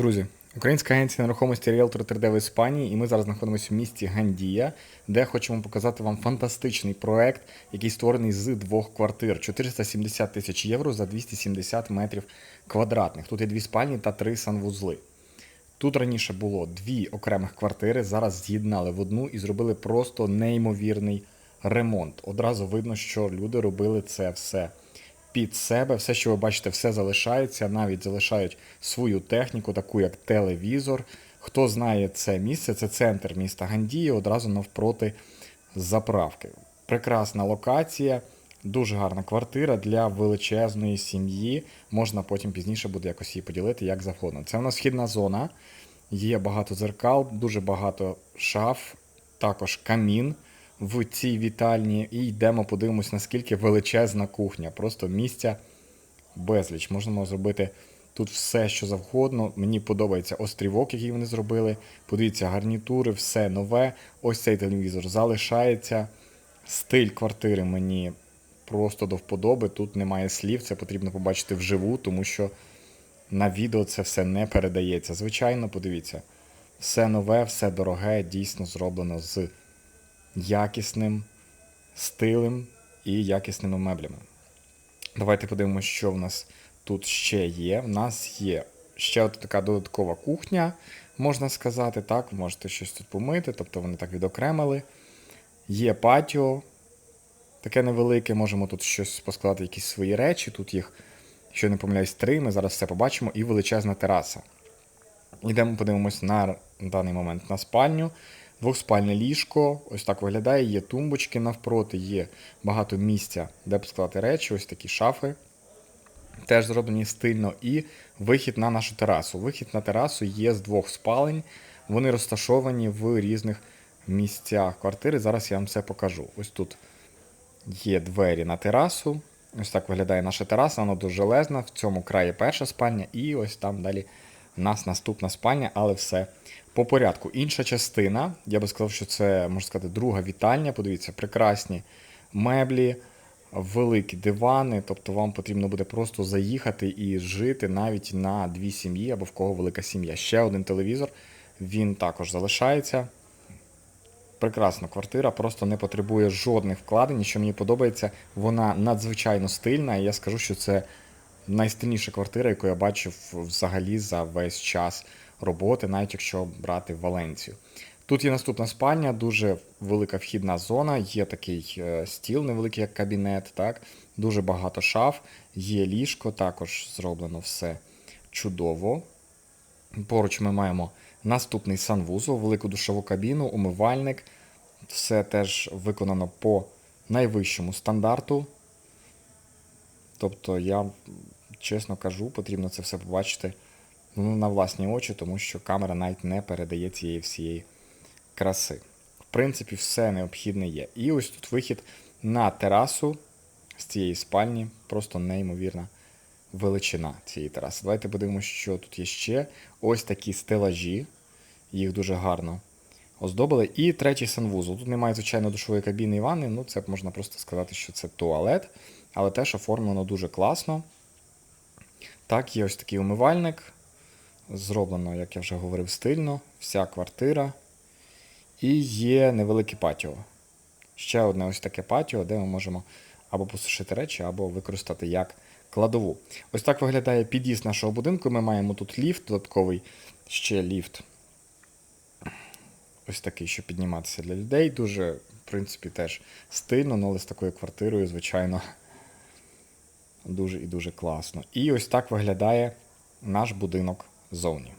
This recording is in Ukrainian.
Друзі, українська агенція нерухомості Realtor 3D в Іспанії, і ми зараз знаходимося в місті Гандія, де хочемо показати вам фантастичний проект, який створений з двох квартир 470 тисяч євро за 270 метрів квадратних. Тут є дві спальні та три санвузли. Тут раніше було дві окремих квартири, зараз з'єднали в одну і зробили просто неймовірний ремонт. Одразу видно, що люди робили це все під себе. Все, що ви бачите, все залишається, навіть залишають свою техніку, таку як телевізор. Хто знає це місце, це центр міста Гандії, одразу навпроти заправки. Прекрасна локація, дуже гарна квартира для величезної сім'ї. Можна потім пізніше буде якось її поділити як завгодно. Це у нас вхідна зона, є багато зеркал, дуже багато шаф, також камін в цій вітальні. І йдемо, подивимось, наскільки величезна кухня. Просто місця безліч. Можемо зробити тут все, що завгодно. Мені подобається острівок, який вони зробили. Подивіться, гарнітури, все нове. Ось цей телевізор залишається. Стиль квартири мені просто до вподоби. Тут немає слів, це потрібно побачити вживу, тому що на відео це все не передається. Звичайно, подивіться, все нове, все дороге, дійсно зроблено з якісним стилем і якісними меблями. Давайте подивимося, що в нас тут ще є. В нас є ще от така додаткова кухня, можна сказати. Так, можете щось тут помити, тобто вони так відокремили. Є патіо, таке невелике, можемо тут щось поскладати, якісь свої речі. Тут їх, якщо не помиляюсь, три. Ми зараз все побачимо, і величезна тераса. Йдемо подивимось на даний момент на спальню. Двохспальне ліжко, ось так виглядає, є тумбочки навпроти, є багато місця, де поскладати речі, ось такі шафи. Теж зроблені стильно. І вихід на нашу терасу. Вихід на терасу є з двох спалень. Вони розташовані в різних місцях квартири. Зараз я вам все покажу. Ось тут є двері на терасу. Ось так виглядає наша тераса, вона дуже железна. В цьому краї перша спальня, і ось там далі у нас наступна спальня, але все по порядку. Інша частина, я би сказав, що це, можна сказати, друга вітальня. Подивіться, прекрасні меблі, великі дивани. Тобто вам потрібно буде просто заїхати і жити навіть на дві сім'ї або в кого велика сім'я. Ще один телевізор, він також залишається. Прекрасна квартира, просто не потребує жодних вкладень. Що мені подобається, вона надзвичайно стильна, і я скажу, що це найстильніша квартира, яку я бачив взагалі за весь час роботи, навіть якщо брати Валенцію. Тут є наступна спальня, дуже велика вхідна зона, є такий е, стіл, невеликий як кабінет, так? дуже багато шаф, є ліжко, також зроблено все чудово. Поруч ми маємо наступний санвузол, велику душову кабіну, умивальник. Все теж виконано по найвищому стандарту. Тобто, я чесно кажу, потрібно це все побачити ну, на власні очі, тому що камера навіть не передає цієї всієї краси. В принципі, все необхідне є. І ось тут вихід на терасу з цієї спальні, просто неймовірна величина цієї тераси. Давайте подивимося, що тут є ще. Ось такі стелажі, їх дуже гарно оздобили. І третій санвузол. Тут немає, звичайно, душової кабіни і ванни, ну це можна просто сказати, що це туалет, але теж оформлено дуже класно. Так, є ось такий умивальник. Зроблено, як я вже говорив, стильно, вся квартира. І є невелике патіо. Ще одне ось таке патіо, де ми можемо або посушити речі, або використати як кладову. Ось так виглядає під'їзд нашого будинку. Ми маємо тут ліфт, додатковий ще ліфт. Ось такий, щоб підніматися для людей. Дуже, в принципі, теж стильно, ну, але з такою квартирою, звичайно, дуже і дуже класно. І ось так виглядає наш будинок зовні.